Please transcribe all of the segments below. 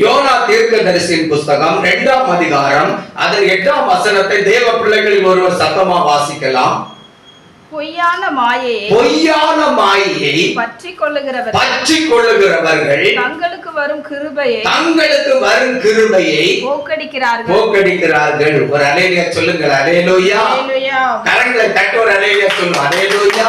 YONO தீர்க்கதரிசியின் புஸ்தகம் இரண்டாம் அதிகாரம். அதன் எட்டாம் வசனத்தை தேவ பிள்ளைகளில் ஒருவர் சத்தமா வாசிக்கலாம். பொய்யான மாயையை பொய்யான மாயை பற்றி கொள்ளுகிறவர் பற்றி கொள்ளுகிறவர்கள் தங்களுக்கு வரும் கிருபையை தங்களுக்கு வரும் கிருபையை போக்கடிக்கிறார்கள். போக்கடிக்கிறார்கள். ஒரு அலேலியா சொல்லுங்கள் ஹalleluya. கரங்களை தட்ட ஒரு அலேலியா சொல்லும் அலேலோயா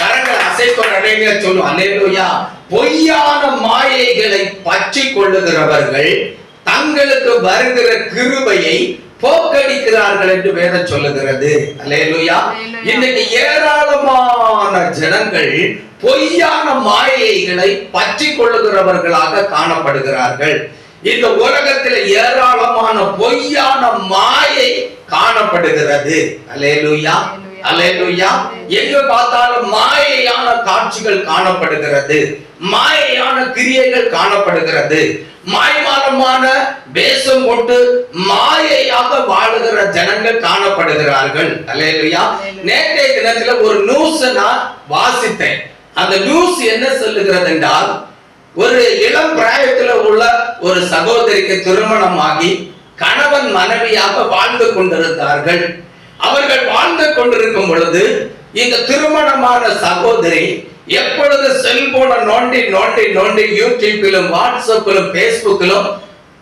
கரங்களை ஒரு அலேலியா சொல்லும் அலேலோயா பொய்யான மாயைகளை பற்றி கொள்ளுகிறவர்கள் தங்களுக்கு வருகிற கிருபையை போக்கடிக்கிறார்கள் என்று வேதம் சொல்லுகிறது. அல்லேலூயா. அல்லேலூயா. இன்னைக்கு ஏராளமான ஜனங்கள் பொய்யான மாயைகளை பற்றி கொள்ளுகிறவர்களாக காணப்படுகிறார்கள். இந்த உலகத்தில் ஏராளமான பொய்யான மாயை காணப்படுகிறது. அல்லேலூயா. அல்லேலூயா எங்க பார்த்தாலும் மாயையான காட்சிகள் காணப்படுகிறது. மாயையான கிரியைகள் காணப்படுகிறது. மாய்மாலமான வேஷம் போட்டு மாயையாக வாழுகிற ஜனங்கள் காணப்படுகிறார்கள். அல்லேலூயா. நேற்றைய தினத்துல ஒரு நியூஸ் நான் வாசித்தேன். அந்த நியூஸ் என்ன சொல்லுகிறது என்றால் ஒரு இளம் பிராயத்துல உள்ள ஒரு சகோதரிக்கு திருமணமாகி கணவன் மனைவியாக வாழ்ந்து கொண்டிருந்தார்கள். அவர்கள் வாழ்ந்து கொண்டிருக்கும் பொழுது இந்த திருமணமான சகோதரி எப்பொழுது செல்போனை நோண்டி நோண்டி நோண்டி யூடியூப்பிலும் வாட்ஸ்அப்பிலும் பேஸ்புக்கிலும்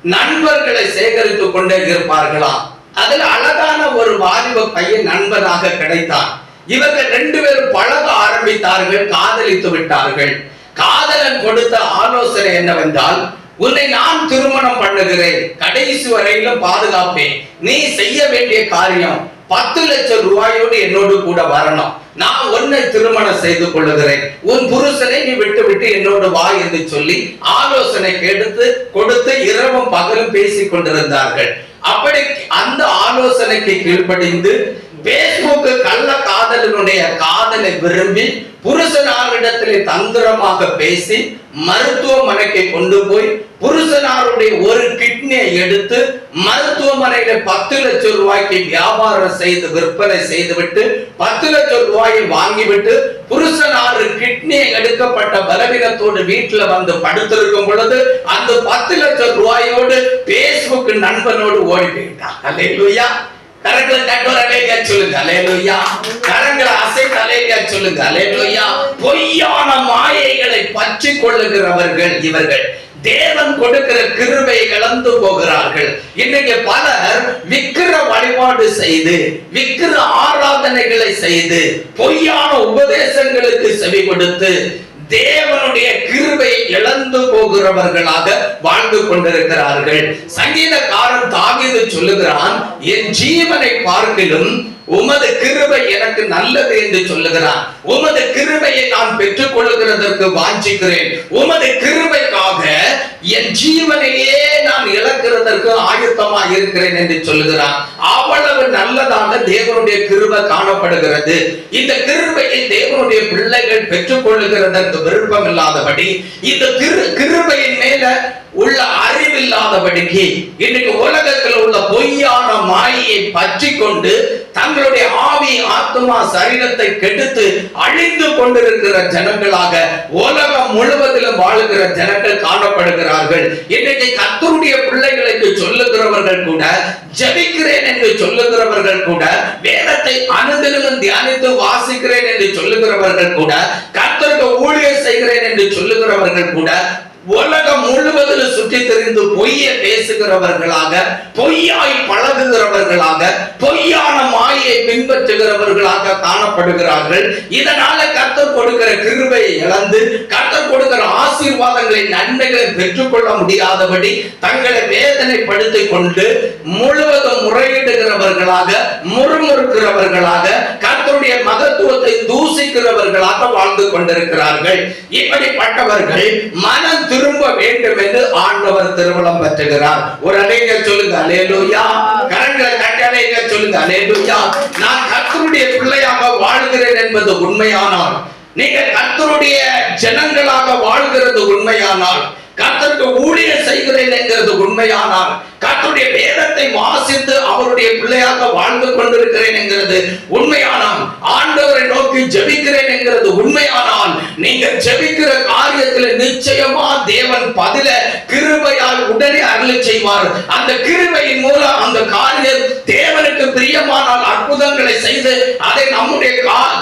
நண்பர்களை சேகரித்துக் கொண்டே இருப்பார்களாம் அதில் அழகான ஒரு வாலிப பையன் நண்பனாக கிடைத்தான். இவர்கள் ரெண்டு பேரும் பழக ஆரம்பித்தார்கள் காதலித்து விட்டார்கள். காதலன் கொடுத்த ஆலோசனை என்னவென்றால் உன்னை நான் திருமணம் பண்ணுகிறேன் கடைசி வரையிலும் பாதுகாப்பேன். நீ செய்ய வேண்டிய காரியம் பத்து லட்சம் ரூபாயோடு என்னோடு கூட வரணும். நான் உன்னை திருமணம் செய்து கொள்ளுகிறேன். உன் புருஷனை நீ விட்டு விட்டு என்னோடு வா என்று சொல்லி ஆலோசனை கேட்டு கொடுத்து இரவும் பகலும் பேசிக் கொண்டிருந்தார்கள் அப்படி அந்த ஆலோசனைக்கு கீழ்ப்படிந்து பேஸ்புக் கள்ள காதலனுடைய காதலை விரும்பி புருஷனாரிடத்திலே தந்திரமாக பேசி மருத்துவமனைக்கு கொண்டு போய் புருஷனாருடைய ஒரு கிட்னியை எடுத்து மருத்துவமனையில பத்து லட்சம் ரூபாய்க்கு வியாபாரம் செய்து விற்பனை செய்துவிட்டு பத்து லட்சம் ரூபாயை வாங்கிவிட்டு புருஷனாறு கிட்னியை எடுக்கப்பட்ட பலவீனத்தோடு வீட்டுல வந்து படுத்திருக்கும் பொழுது அந்த பத்து லட்சம் ரூபாயோடு பேஸ்புக் நண்பனோடு ஓடி போயிட்டான் கரங்களை தட்டோர் அலேலியா சொல்லுங்க. அலேலுயா கரங்களை அசைத்து அலேலியா சொல்லுங்க. அலேலுயா பொய்யான மாயைகளை பற்றி கொள்ளுகிறவர்கள் இவர்கள். தேவன் கொடுக்கிற கிருபை இழந்து போகிறார்கள். இன்னைக்கு பலர் விக்கிர வழிபாடு செய்து விக்கிர ஆராதனைகளை செய்து பொய்யான உபதேசங்களுக்கு செவி கொடுத்து தேவனுடைய கிருபை இழந்து போகிறவர்களாக வாழ்ந்து கொண்டிருக்கிறார்கள். சங்கீதக்காரன் தாவிது சொல்லுகிறான் என் ஜீவனை பார்க்கிலும் உமது கிருபை எனக்கு நல்லது என்று சொல்லுகிறான். உமது கிருபையை நான் பெற்றுக் கொள்ளுகிறதற்கு வாஞ்சிக்கிறேன். உமது கிருபைக்காக என் ஜீவனையே நான் இழக்கிறதற்கு ஆயுத்தமா இருக்கிறேன் என்று சொல்லுகிறான். அவ்வளவு நல்லதாக தேவனுடைய கிருபை காணப்படுகிறது. இந்த கிருபையை தேவனுடைய பிள்ளைகள் பெற்றுக் கொள்ளுகிறதற்கு விருப்பம் இல்லாதபடி இந்த கிரு கிருபையின் மேல உள்ள அறிவில்லாதபடிக்கு இன்னைக்கு உலகத்தில் உள்ள பொய்யான மாயையை பற்றி கொண்டு தங்களுடைய ஆவி ஆத்மா சரீரத்தை கெடுத்து அழிந்து கொண்டிருக்கிற ஜனங்களாக உலகம் முழுவதிலும் வாழுகிற ஜனங்கள் காணப்படுகிறார்கள் இன்றைக்கு கத்தருடைய பிள்ளைகளுக்கு சொல்லுகிறவர்கள் கூட ஜெபிக்கிறேன் என்று சொல்லுகிறவர்கள் கூட வேதத்தை அனுதினமும் தியானித்து வாசிக்கிறேன் என்று சொல்லுகிறவர்கள் கூட கத்தருக்கு ஊழியர் செய்கிறேன் என்று சொல்லுகிறவர்கள் கூட உலகம் முழுவதில் சுற்றி தெரிந்து பொய்யை பேசுகிறவர்களாக பொய்யாய் பழகுகிறவர்களாக பொய்யான மாயை பின்பற்றுகிறவர்களாக காணப்படுகிறார்கள். இதனால கத்தர் கொடுக்கிற கிருபையை இழந்து கத்தர் கொடுக்கிற ஆசீர்வாதங்களை நன்மைகளை பெற்றுக்கொள்ள முடியாதபடி தங்களை வேதனைப்படுத்திக் கொண்டு முழுவதும் முறையிடுகிறவர்களாக முறுமுறுக்கிறவர்களாக கத்தருடைய மகத்துவத்தை தூசிக்கிறவர்களாக வாழ்ந்து கொண்டிருக்கிறார்கள். இப்படிப்பட்டவர்கள் மனம் திரும்ப வேண்டும் என்று ஆண்டவர் திருமணம் பெற்றுகிறார். ஒரு அலைங்க சொல்லுங்க அலேலுயா. கரங்களை தட்டி அலைங்க சொல்லுங்க அலேலுயா. நான் கத்தருடைய பிள்ளையாக வாழ்கிறேன் என்பது உண்மையானால் நீங்கள் கத்தருடைய ஜனங்களாக வாழ்கிறது உண்மையானால் கத்தருக்கு ஊழியர் செய்கிறேன் என்கிறது உண்மையானால் கத்தருடைய வேதத்தை வாசித்து அவருடைய பிள்ளையாக வாழ்ந்து கொண்டிருக்கிறேன் என்கிறது உண்மையானால் ஆண்டவரை நோக்கி ஜெபிக்கிறேன் என்கிறது உண்மையானால் நீங்க ஜெபிக்கிற காரியத்துல நிச்சயமா தேவன் பதில கிருபையால் உடனே அருளை செய்வார். அந்த கிருபையின் மூலம் அந்த காரியம் தேவனுக்கு பிரியமானால் அற்புதங்களை செய்து அதை நம்முடைய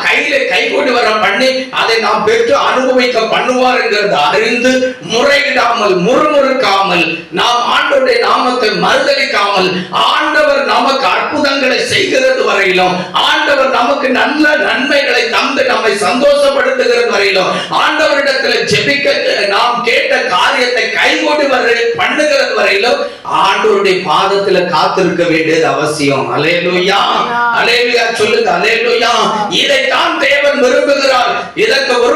கையில கை கொண்டு வர பண்ணி அதை நாம் பெற்று அனுபவிக்க பண்ணுவார் என்கிறது அறிந்து முறையிடாமல் முறுமுறுக்காமல் நாம் ஆண்டவருடைய நாமத்தை மறுதலிக்காமல் ஆண்டவர் நமக்கு அற்புதங்களை செய்கிறது வரையிலும் ஆண்டவர் நமக்கு நல்ல நன்மைகளை தந்து நம்மை சந்தோஷப்படுத்துகிறது வரையிலும் ஆண்டவரிடத்தில் ஜெபிக்க நாம் கேட்ட காரியத்தை கைகூடி வர பண்ணுகிறது வரையிலும் ஆண்டவருடைய பாதத்துல காத்திருக்க வேண்டியது அவசியம். அலேலுயா அலேலுயா சொல்லுங்க. அலேலுயா இதைத்தான் தேவன் விரும்புகிறார். இதற்கு கிரியைகளை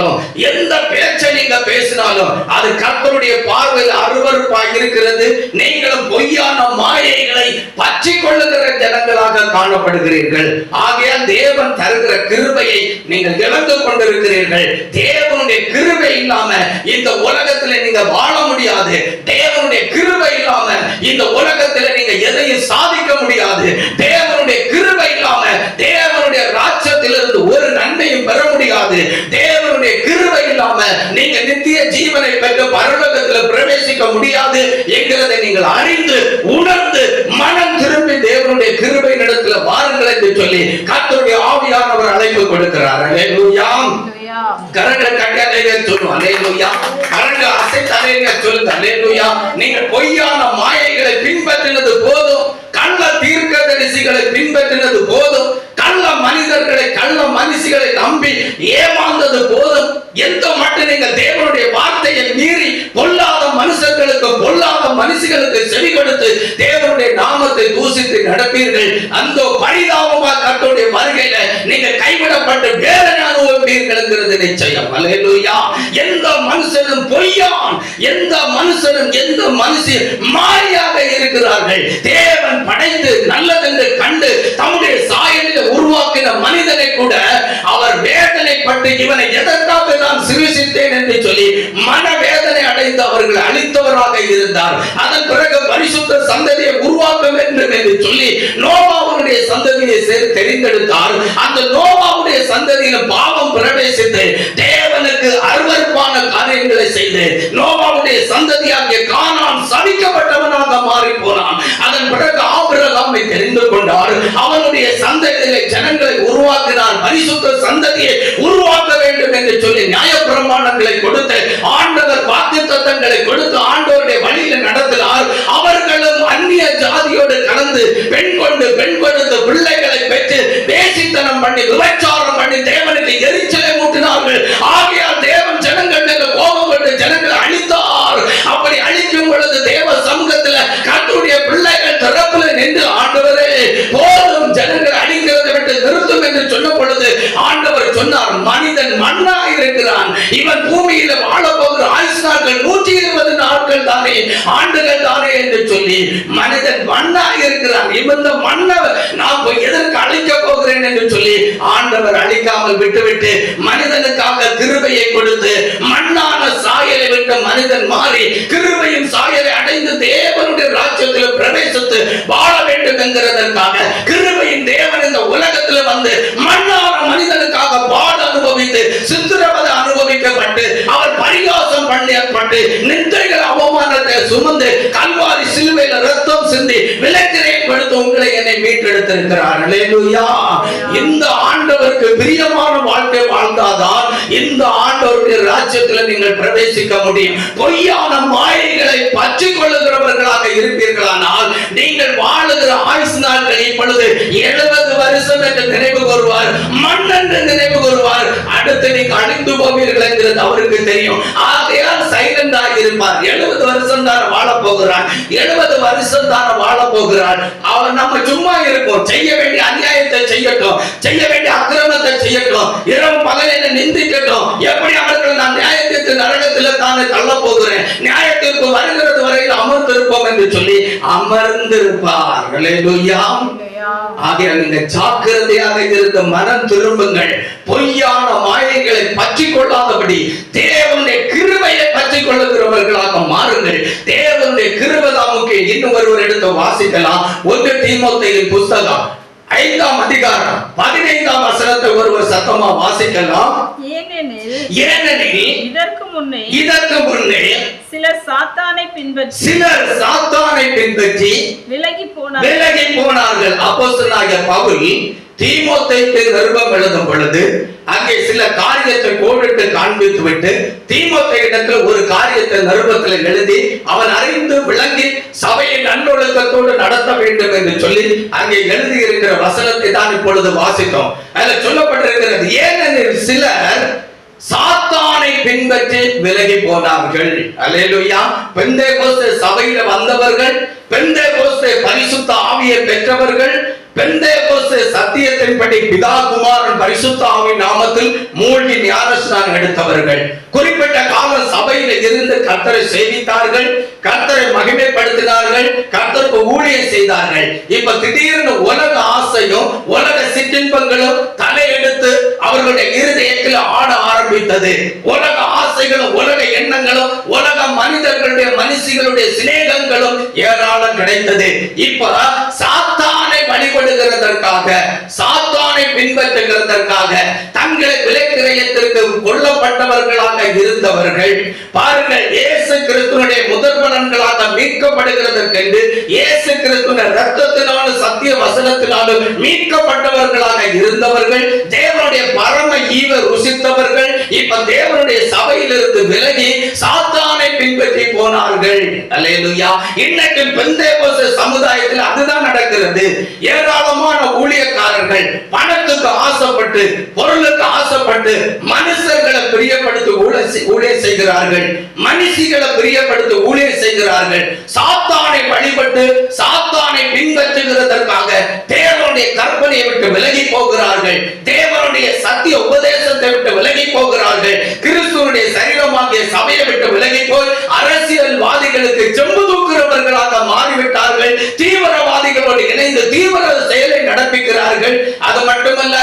பேசினாலும் எந்த பேச்சை நீங்க பேசினாலும் அது கர்த்தருடைய பார்வையில் அருவருப்பாக இருக்கிறது. நீங்களும் பொய்யான மாயைகளை பற்றி கொள்ளுகிற ஜனங்களாக காணப்படுகிறீர்கள். ஆகையால் தேவன் தருகிற கிருபையை நீங்கள் இழந்து கொண்டிருக்கிறீர்கள். தேவனுடைய கிருபை இல்லாம இந்த உலகத்துல நீங்க வாழ முடியாது. தேவனுடைய கிருபை இல்லாம இந்த உலகத்துல நீங்க எதையும் சாதிக்க முடியாது. தேவனுடைய கிருபை இல்லாம தேவனுடைய ராஜ்யத்திலிருந்து ஒரு நன்மையும் பெற முடியாது. இல்லாம நீங்க நித்திய ஜீவனை பெற்று பரலோகத்தில் பிரவேசிக்க முடியாது என்கிறதை நீங்கள் அறிந்து உணர்ந்து மனம் திரும்பி தேவனுடைய கிருபை இடத்துல வாருங்கள் என்று சொல்லி கர்த்தருடைய ஆவியானவர் அழைப்பு கொடுக்கிறார். அல்லேலூயா அல்லேலூயா. கரங்களை கட்டாலே சொல்லுவோம் அல்லேலூயா கரங்களை அசைத்தாலே சொல்லுங்க அல்லேலூயா நீங்கள் பொய்யான மாயைகளை பின்பற்றினது போதும் கள்ள தீர்க்கதரிசிகளை பின்பற்றினது போதும் கள்ள மனிதர்களை கள்ள மனுஷிகளை நம்பி ஏமாந்தது போதும். எந்த மட்டும் நீங்க தேவனுடைய வார்த்தையை மீறி பொல்லாத மனுஷர்களுக்கு பொல்லாத மனுஷர்களுக்கு செவி கொடுத்து தேவனுடைய நாமத்தை தூசித்து நடப்பீர்கள். அந்த பரிதாபமா கத்தோடைய வருகையில நீங்க கைவிடப்பட்டு வேதனை அனுபவிப்பீர்கள்ங்கிறது நிச்சயம். அல்லேலூயா. எந்த மனுஷனும் பொய்யான். எந்த மனுஷனும் எந்த மனுஷி மாறியாக இருக்கிறார்கள். தேவன் படைத்து நல்லதென்று கண்டு தம்முடைய சாயலில் உருவாக்கின மனிதனை கூட அவர் வேதனைப்பட்டு இவனை எதற்காக நான் சிருஷித்தேன் என்று சொல்லி மனவேதனை அடைந்து அவர்கள் அழித்தவராக இருந்தார். அதன் பிறகு பரிசுத்த சந்ததியை உருவாக்க வேண்டும் என்று சொல்லி நோபாவுடைய சந்ததியை தெரிந்தெடுத்தார். அந்த நோபாவுடைய சந்ததியில் பாவம் பிரவேசித்து தேவனுக்கு அருவறுப்பான காரியங்களை செய்து நோவாவுடைய சந்ததியாகிய கானான் சபிக்கப்பட்டவனாக மாறி போனான் அதன் பிறகு ஆபிரகாமை தெரிந்து கொண்டார். அவனுடைய சந்ததிகளை ஜனங்களை உருவாக்கினார் பரிசுத்த சந்ததியை உருவாக்க வேண்டும் என்று சொல்லி நியாய பிரமாணங்களை கொடுத்து ஆண்டவர் வாக்கு தத்தங்களை கொடுத்து ஆண்டவருடைய வழியில் நடத்தினார். அவர்களும் அந்நிய ஜாதியோடு கலந்து பெண் கொண்டு பெண் கொடுத்து பிள்ளைகளை பெற்று தேசித்தனம் பண்ணி விபச்சாரம் பண்ணி தேவனை நின்று ஆண்டவரே போதும் ஜனங்கள் அடிக்கிறதை விட்டு நிறுத்தும் என்று சொன்ன பொழுது ஆண்டவர் சொன்னார் மனிதன் மண்ணா இருக்கிறான். இவன் பூமியில வாழப்போகிற போகிற ஆயுசு நாட்கள் நூற்றி இருபது நாட்கள் தானே ஆண்டுகள் தானே என்று சொல்லி மனிதன் மண்ணா இருக்கிறான். இவன் மன்னவர் மண்ணை நான் போய் எதற்கு அழிக்க போகிறேன்? என்று சொல்லி ஆண்டவர் அழிக்காமல் விட்டுவிட்டு மனிதனுக்காக கிருபையை கொடுத்து மண்ணான சாயலை விட்டு மனிதன் மாறி திருவையும் சாயலை அடைந்து தேவனுடைய ராஜ்யத்தில் பிரவேசித்து வாழ வேண்டும் என்கிறதற்காக கிருபையின் தேவன் இந்த உலகத்தில் வந்து மண்ணான மனிதனுக்காக பாடு அனுபவித்து சித்திரவதை அனுபவிக்கப்பட்டு அவர் பரிகாசம் பண்ணப்பட்டு நிந்தைகள் அவமானத்தை சுமந்து கல்வாரி சிலுவையில் ரத்தம் சிந்தி விளக்கினை கொடுத்து உங்களை என்னை மீட்டெடுத்திருக்கிறார். இந்த ஆண்டவருக்கு பிரியமான வாழ்க்கை வாழ்ந்தாதான் ராஜ்யத்தில் நீங்கள் பிரவேசிக்க முடியும். பொய்யான மாயைகளை பற்றி கொள்ளுகிறவர்களாக இருப்பீர்களானால் நீங்கள் ஆயுசு நாட்கள் இப்பொழுது எழுபது வருஷம் என்று நினைவு கூறுவார் மண் என்று நினைவு கூறுவார். அடுத்து நீங்க அழிந்து போவீர்கள் என்கிறது அவருக்கு தெரியும். ஆகையால் சைலண்டாக இருப்பார். எழுபது வருஷம் தான் வாழ போகிறார். எழுபது வருஷம் தான் வாழ போகிறார். அவர் நம்ம சும்மா இருக்கும் செய்ய வேண்டிய அநியாயத்தை செய்யட்டும். செய்ய வேண்டிய அக்கிரமத்தை செய்யட்டும். இரவு பகலில் நிந்திக்கட்டும். எப்படி அவர்கள் நான் நியாயத்திற்கு நரகத்தில் தானே தள்ள போகிறேன்? நியாயத்திற்கு வருகிறது வரையில் அமர்ந்திருப்போம் என்று சொல்லி அமர்ந்திருப்பார். அல்லேலூயா ஜாக்கிரதையாக இருந்த மனம் திரும்புங்கள். பொய்யான மாயைகளை பற்றி கொள்ளாதபடி தேவனுடைய கிருபையை பற்றி கொள்ளுகிறவர்களாக மாறுங்கள். தேவனுடைய கிருபை தான் முக்கியம். இன்னும் ஒருவர் எடுத்து வாசிக்கலாம். ஒன்று தீமோத்தையின் புஸ்தகம். ஐந்தாம் அதிகாரம் பதினைந்தாம் வசனத்தை ஒருவர் சத்தமா வாசிக்கலாம். ஏனெனில் இதற்கு முன்னே இதற்கு முன்னே சிலர் சாத்தானை பின்பற்றி சிலர் சாத்தானை பின்பற்றி விலகி போனார் விலகி போனார்கள். அப்போஸ்தலனாகிய பவுல் தீமோத்தேயுக்கு நிருபம் எழுதும் பொழுது அங்கே சில காரியத்தை கோடிட்டு காண்பித்து விட்டு தீமோத்தேயிடத்தில் ஒரு காரியத்தை நிருபத்தில் எழுதி அவன் அறிந்து விளங்கி சபையை நன்னொழுக்கத்தோடு நடத்த வேண்டும் என்று சொல்லி அங்கே எழுதி இருக்கிற வசனத்தை தான் இப்பொழுது வாசித்தோம். அதுல சொல்லப்பட்டிருக்கிறது ஏனெனில் சிலர் சாத்தானை பின்பற்றி விலகி போனார்கள். அல்லேலூயா. பெந்தேகோஸ்தே சபையில வந்தவர்கள் பெந்தேகோஸ்தே பரிசுத்த ஆவியை பெற்றவர்கள் சத்தியத்தின்படி பிதா குமாரன் பரிசுத்த நாமத்தில் மூழ்கி ஞானஸ்நானம் எடுத்தவர்கள். குறிப்பிட்ட கால சபையில இருந்து கர்த்தரை சேவித்தார்கள் கர்த்தரை மகிமைப்படுத்தினார்கள் கர்த்தருக்கு ஊழியம் செய்தார்கள். இப்ப திடீர்னு உலக ஆசையும் உலக சிற்றின்பங்களும் தலையெடுத்து அவர்களுடைய இருதயத்தில் ஆட ஆரம்பித்தது. உலக ஆசைகளும் உலக எண்ணங்களும் உலக மனிதர்களுடைய மனுஷிகளுடைய சிநேகங்களும் ஏராளம் கிடைத்தது. இப்ப சாத்த வழிபடுகிறதற்காக சாத்தானை பின்பற்றுகிறதற்காக தங்களை விலைக்கிரயத்திற்கு கொல்லப்பட்டவர்களாக இருந்தவர்கள் பாருங்கள் இயேசு கிறிஸ்துவனுடைய முதல்வனன்களாக மீட்கப்படுகிறதற்கென்று இயேசு கிறிஸ்துவின் ரத்தத்தினாலும் சத்திய வசனத்தினாலும் மீட்கப்பட்டவர்களாக இருந்தவர்கள் தேவனுடைய பரம ஈவ ருசித்தவர்கள் இப்ப தேவனுடைய சபையிலிருந்து விலகி சா போனார்கள் அல்லேலுயா. இன்னைக்கு பெந்தேகோச சமுதாயத்தில் அதுதான் நடக்கிறது. ஏராளமான ஊழியக்காரர்கள் பணத்துக்கு ஆசைப்பட்டு பொருளுக்கு ஆசைப்பட்டு மனுஷர்களை பிரியப்படுத்தி ஊழிய- செய்கிறார்கள். மனுஷிகளை பிரியப்படுத்தி ஊழியம் செய்கிறார்கள். சாத்தானை வழிபட்டு சாத்தானை பின்பற்றுகிறதற்காக தேவனுடைய கற்பனையை விட்டு விலகி போகிறார்கள். தேவனுடைய சத்திய உபதேசத்தை விட்டு விலகி போகிறார்கள். கிறிஸ்துவனுடைய சரீரமாகிய சபையை விட்டு விலகி போய் அரசியல்வாதிகளுக்கு செம்பு தூக்குறவர்களாக மாறிவிட்டார்கள். தீவிர இணைந்து தீவிர செயலை நடப்பிக்கிறார்கள் அது மட்டுமல்ல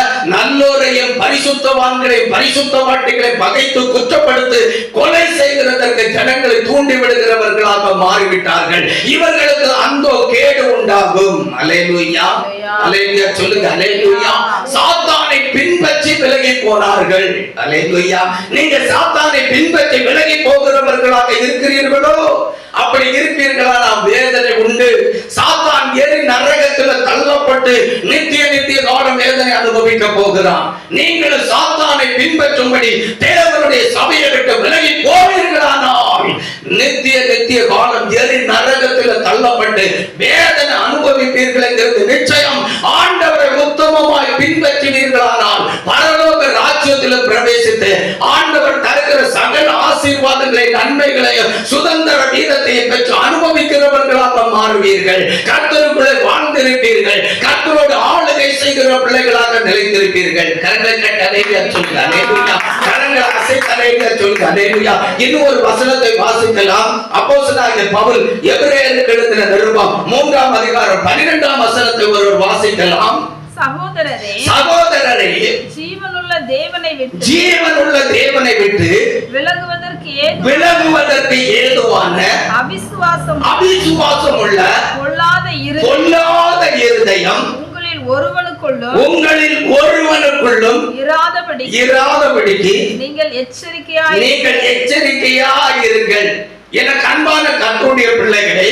நல்லோரையும் பரிசுத்தவான்களையும் பரிசுத்த வாட்டிகளை பகைத்து குற்றப்படுத்தி கொலை செய்கிறதற்கு ஜனங்களை தூண்டி விடுகிறவர்களாக மாறிவிட்டார்கள். இவர்களுக்கு அந்தோ கேடு உண்டாகும். அலேலுயா அலேலுயா சொல்லுங்க. அலேலுயா சாத்தானை பின்பற்றி விலகி போனார்கள். அலேலுயா நீங்க சாத்தானை பின்பற்றி விலகி போகிறவர்களாக இருக்கிறீர்களோ? அப்படி இருப்பீர்களா? நாம் வேதனை உண்டு. சாத்தான் ஏறி நரகத்துல தள்ளப்பட்டு நித்திய நித்திய காலம் வேதனை அனுபவிக்க போகிறான். நீங்களும் சாத்தானை பின்பற்றும்படி தேவனுடைய சபையை விட்டு விலகி போவீர்களானால் நித்திய நித்திய காலம் ஏறி நரகத்துல தள்ளப்பட்டு வேதனை அனுபவிப்பீர்கள் என்கிறது நிச்சயம். ஆண்டவரை உத்தமமாய் பின்பற்றினீர்களானால் பரலோக ராஜ்யத்தில் பிரவேசித்து ஆண்டவர் தருகிற சக ஆசீர்வாதங்களை நன்மைகளையும் சுதந்திர வீதத்தையும் பெற்று அனுபவிக்கிறவர்களாக மாறுவீர்கள். கர்த்தருக்குள்ளே வாழ்ந்திருப்பீர்கள். கர்த்தரோடு ஆளுகை செய்கிற பிள்ளைகளாக நிலைத்திருப்பீர்கள். கரங்களை கட்டி அலைவியா சொல்லுங்க அலைவியா கரங்களை அசைத்து அலைவியா சொல்லுங்க அலைவியா இன்னும் ஒரு வசனத்தை வாசிக்கலாம். பவுல் எபிரேயருக்கு எழுதின நிருபம் மூன்றாம் அதிகாரம் பன்னிரெண்டாம் வசனத்தை ஒருவர் வாசிக்கலாம். சகோதரரே சகோதரரை ஜீவனுள்ள தேவனை விட்டு ஜீவனுள்ள தேவனை விட்டு விலகுவதற்கு ஏது விலகுவதற்கு ஏதுவான அவிசுவாசம் அவிசுவாசம் உள்ள கொள்ளாத இரு பொல்லாத இருதயம் உங்களில் ஒருவனுக்குள்ளும் உங்களில் ஒருவனுக்குள்ளும் இராதபடி இராதபடிக்கு நீங்கள் எச்சரிக்கையாய் நீங்கள் எச்சரிக்கையாயிருங்கள். என அன்பான கர்த்தருடைய பிள்ளைகளை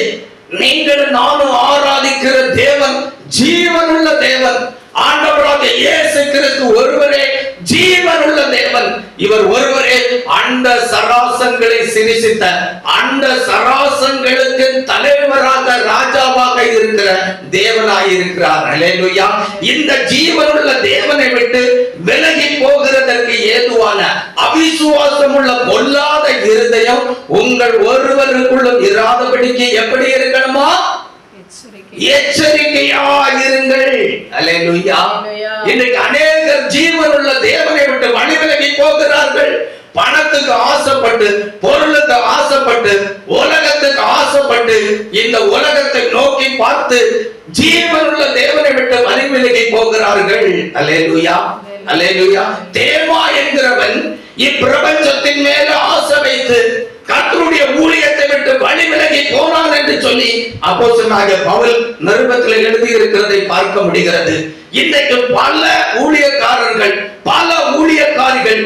நீங்கள் நானும் ஆராதிக்கிற தேவன் ஜீவனுள்ள தேவன் ஆண்டவராக இயேசு கிறிஸ்து ஒருவரே ஜீவனுள்ள தேவன். இவர் ஒருவரே அந்த சராசங்களை சிரிசித்த அந்த சராசங்களுக்கு தலைவராக ராஜாவாக இருக்கிற தேவனாய் இருக்கிறார் அல்லேலூயா இந்த ஜீவனுள்ள தேவனை விட்டு விலகி போகிறதற்கு ஏதுவான அவிசுவாசம் உள்ள பொல்லாத இருதயம் உங்கள் ஒருவருக்குள்ளும் இராதபடிக்கு எப்படி இருக்கணுமா? எச்சரிக்கை எச்சரிக்கையாயிருங்கள். அல்லேலூயா. அல்லேலூயா. இன்னைக்கு அநேகர் ஜீவனுள்ள தேவனை விட்டு வழி விலகி போகிறார்கள். பணத்துக்கு ஆசைப்பட்டு பொருளுக்கு ஆசைப்பட்டு உலகத்துக்கு ஆசைப்பட்டு இந்த உலகத்தை நோக்கி பார்த்து ஜீவனுள்ள தேவனை விட்டு வழி விலகி போகிறார்கள். அல்லேலூயா. அல்லேலூயா. தேமா என்கிறவன் இப்பிரபஞ்சத்தின் மேல ஆசை வைத்து கத்தருடைய ஊழியத்தை விட்டு வழி விலகி போனான் என்று சொல்லி அப்போஸ்தலனாகிய பவுல் நிருபத்தில் எழுதி இருக்கிறதை பார்க்க முடிகிறது. இன்றைக்கு பல ஊழியக்காரர்கள் பல ஊழியக்காரிகள்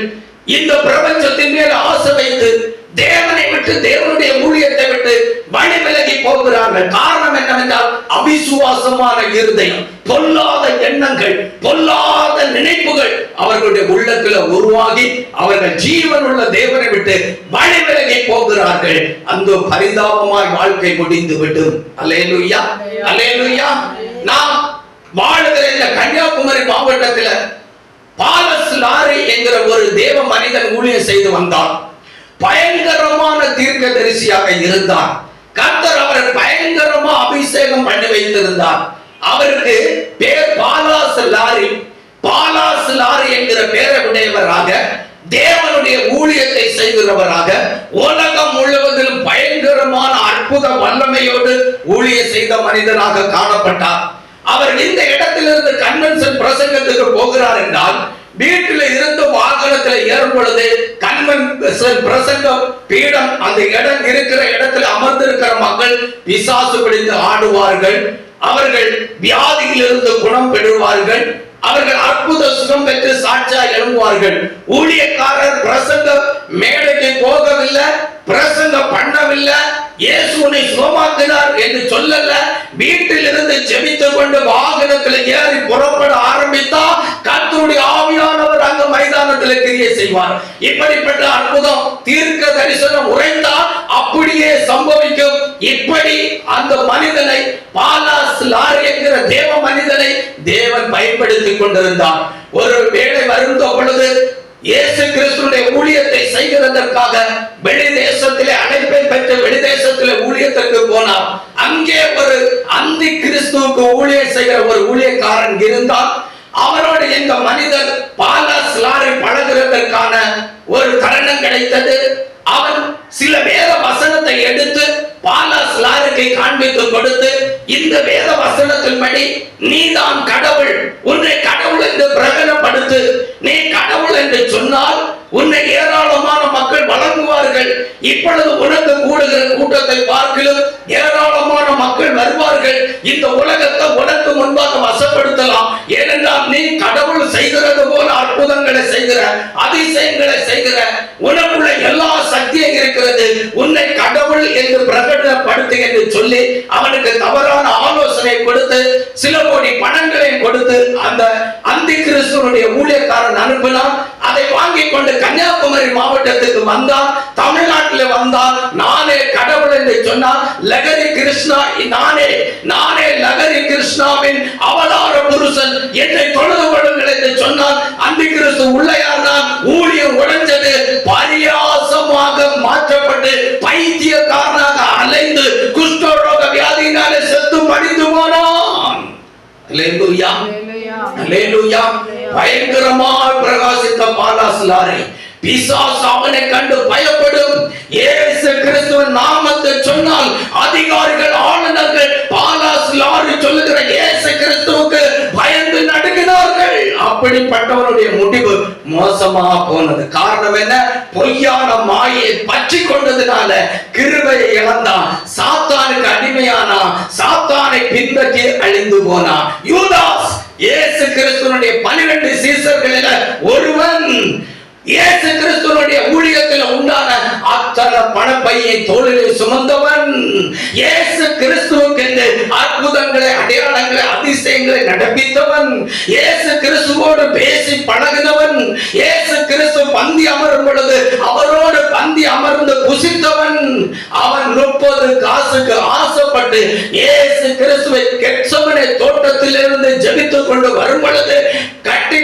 இந்த பிரபஞ்சத்தின் மேல் ஆசை வைத்து தேவனை விட்டு தேவனுடைய ஊழியத்தை விட்டு வழி விலகி போகிறார்கள். காரணம் என்னவென்றால் அவிசுவாசமான இருதயம் பொல்லாத எண்ணங்கள் பொல்லாத நினைப்புகள் அவர்களுடைய உள்ளத்துல உருவாகி அவர்கள் ஜீவனுள்ள தேவனை விட்டு வழி விலகி போகிறார்கள். அந்த பரிதாபமாய் வாழ்க்கை முடிந்து விடும். அலேலுயா அலேலுயா நாம் வாழுகிற இந்த கன்னியாகுமரி மாவட்டத்துல பாலஸ் லாரி என்கிற ஒரு தேவ மனிதன் ஊழியம் செய்து வந்தான். பயங்கரமான தீர்க்க தரிசியாக இருந்தார். கர்த்தர் அவரை பயங்கரமா அபிஷேகம் பண்ணி வைத்திருந்தார். அவருக்கு பேர் பாலாஸ் லாரி பாலாஸ் லாரி என்கிற பெயரை உடையவராக தேவனுடைய ஊழியத்தை செய்கிறவராக உலகம் முழுவதிலும் பயங்கரமான அற்புத வல்லமையோடு ஊழிய செய்த மனிதனாக காணப்பட்டார். அவர் இந்த இடத்திலிருந்து கன்வென்ஷன் பிரசங்கத்துக்கு போகிறார் என்றால் வீட்டில் இருந்து வாகனத்தில் ஏறும் பொழுது பிரசங்கம் பீடம் அந்த இடம் இருக்கிற இடத்துல அமர்ந்திருக்கிற மக்கள் பிசாசு பிடித்து ஆடுவார்கள். அவர்கள் வியாதியிலிருந்து குணம் பெறுவார்கள். அவர்கள் அற்புத சுகம் பெற்று சாட்சியா எழும்புவார்கள். ஊழியக்காரர் பிரசங்க மேடைக்கு போகவில்லை பிரசங்கம் பண்ணவில்லை. இயேசு உன்னை சுகமாக்கினார் என்று சொல்லல. வீட்டில் இருந்து ஜெபித்து கொண்டு வாகனத்தில் ஏறி புறப்பட ஆரம்பித்தா கத்தருடைய ஆவியானவர் அங்க மைதானத்தில் கிரியை செய்வார். இப்படிப்பட்ட அற்புதம் தீர்க்க தரிசனம் உரைத்தால் அப்படியே சம்பவிக்கும். இப்படி அந்த மனிதனை பாலாஸ் லாரி என்கிற தேவ மனிதனை தேவன் பயன்படுத்திக் கொண்டிருந்தார் ஒரு வேலை வருந்த பொழுது இயேசு கிறிஸ்துடைய ஊழியத்தை செய்கிறதற்காக வெளி தேசத்திலே அழைப்பை பெற்று வெளி தேசத்திலே ஊழியத்திற்கு போனார். அங்கே ஒரு அந்தி கிறிஸ்துவுக்கு ஊழியர் செய்கிற ஒரு ஊழியக்காரன் இருந்தால் அவரோடு இந்த மனிதர் பாலாஸ் லாரி பழகிறதற்கான ஒரு தருணம் கிடைத்தது. அவன் சில வேத வசனத்தை எடுத்து பாலாஸ் லாருக்கு காண்பித்து கொடுத்து இந்த வேத வசனத்தின்படி நீதான் கடவுள். உன்னை கடவுள் என்று பிரகடனப்படுத்து. நீ கடவுள் என்று சொன்னால் உன்னை ஏராளமான மக்கள் வழங்குவார்கள் இப்பொழுது உனக்கு கூடுகிற கூட்டத்தை பார்க்கலும் ஏராளம் வருவார்கள். இந்த உலகத்தை உனக்கு முன்பாக வசப்படுத்தலாம். ஏனென்றால் நீ கடவுள் செய்கிறது போல அற்புதங்களை செய்கிற அதிசயங்களை செய்கிற உனக்குள்ள எல்லா சக்தியும் இருக்கிறது. உன்னை கடவுள் என்று பிரகடனப்படுத்து என்று சொல்லி அவனுக்கு தவறான ஆலோசனை கொடுத்து சில கோடி பணங்களை கொடுத்து அந்த அந்தி கிறிஸ்துவனுடைய ஊழியக்காரன் அனுப்பினான். அதை வாங்கி கொண்டு கன்னியாகுமரி மாவட்டத்துக்கு வந்தான். தமிழ்நாட்டில் வந்தான் நானே என்று சொன்னான் லகரி கிருஷ்ணா நானே நானே லகரி கிருஷ்ணாவின் அவதார புருஷன் என்னை தொழுது கொள்ளுங்கள் என்று சொன்னான் அந்தி கிறிஸ்து உள்ளையானான் ஊழியம் உடைஞ்சது பரியாசமாக மாற்றப்பட்டு பைத்தியக்காரனாக அலைந்து குஷ்டரோக வியாதியினாலே செத்து மடிந்து போனான். பயங்கரமாய் பிரகாசித்த பாலாஸ் லாரி பிசாசு அவனை கண்டு பயப்படும். இயேசு கிறிஸ்துவின் நாமத்தை சொன்னால் அதிகாரிகள் ஆளுநர்கள் பாலாஸ் லாரி சொல்லுகிற இயேசு கிறிஸ்துவுக்கு பயந்து நடுங்கினார்கள். அப்படிப்பட்டவருடைய முடிவு மோசமா போனது. காரணம் என்ன? பொய்யான மாயை பற்றி கொண்டதுனால கிருபையை இழந்தான். சாத்தானுக்கு அடிமையானா? சாத்தானை பின்பற்றி அழிந்து போனான் யூதாஸ் இயேசு கிறிஸ்துவனுடைய பனிரெண்டு சீசர்களில ஒருவன் இயேசு கிறிஸ்துவனுடைய ஊழியத்தில் உண்டான அத்தனை பணப்பையை தோளிலே சுமந்தவன். இயேசு கிறிஸ்துவுக்கு அற்புதங்களை அடையாளங்களை அதிசயங்களை நடப்பித்தவன். இயேசு கிறிஸ்துவோடு பேசி பழகினவன். இயேசு கிறிஸ்து பந்தி அமரும் பொழுது அவரோடு பந்தி அமர்ந்து புசித்தவன். அவன் முப்பது காசுக்கு ஆசைப்பட்டு இயேசு கிறிஸ்துவை கெட்சமனை தோட்டத்திலிருந்து ஜெபித்துக் கொண்டு வரும் பொழுது கட்டி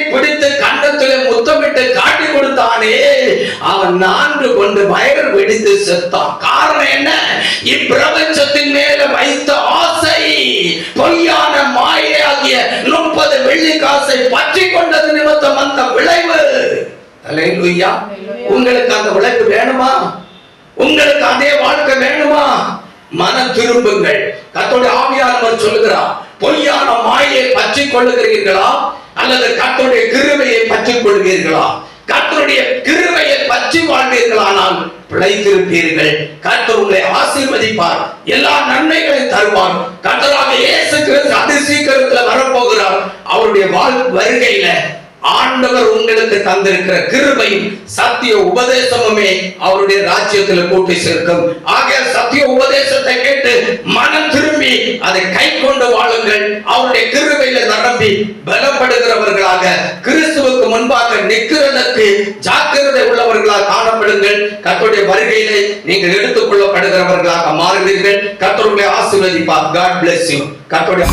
அவன் நான்கு கொண்டு வயர் வெடித்து செத்தான். காரணம் என்ன? இப்பிரபஞ்சத்தின் மேல வைத்த ஆசை பொய்யான மாயையாகிய முப்பது வெள்ளி காசை பற்றி கொண்டது நிமித்தம் அந்த விளைவு. அல்லேலூயா. உங்களுக்கு அந்த விளைவு வேணுமா? உங்களுக்கு அதே வாழ்க்கை வேணுமா? மன திரும்புங்கள். கத்தோட ஆவியானவர் சொல்லுகிறார் பொய்யான மாயை பற்றி கொள்ளுகிறீர்களா? அல்லது கத்தோடைய கிருபையை பற்றி கொள்வீர்களா கத்தருடைய கிருபையை பற்றி வாழ்வீர்களானால் பிழைத்திருப்பீர்கள். கத்தர் உங்களை ஆசீர்வதிப்பார். எல்லா நன்மைகளையும் தருவார். கத்தராக இயேசு கிறிஸ்து அதி சீக்கிரத்துல வரப்போகிறார். அவருடைய வாழ் வருகையில ஆண்டவர் உங்களுக்கு தந்திருக்கிற கிருபையும் சத்திய உபதேசமுமே அவருடைய ராஜ்யத்தில் கூட்டி சேர்க்கும். ஆக சத்திய உபதேசத்தை கேட்டு மனம் திரும்பி அதை கை கொண்டு வாழுங்கள். அவருடைய கிருபையில நிரம்பி பலப்படுகிறவர்களாக கிறிஸ்துவுக்கு முன்பாக நிற்கிறதற்கு ஜாக்கிரதை உள்ளவர்களாக காணப்படுங்கள். கத்துடைய வருகையிலே நீங்கள் எடுத்துக் கொள்ளப்படுகிறவர்களாக மாறுவீர்கள். கத்தருடைய ஆசீர்வதிப்பார். காட் பிளஸ் யூ கர்த்தருடைய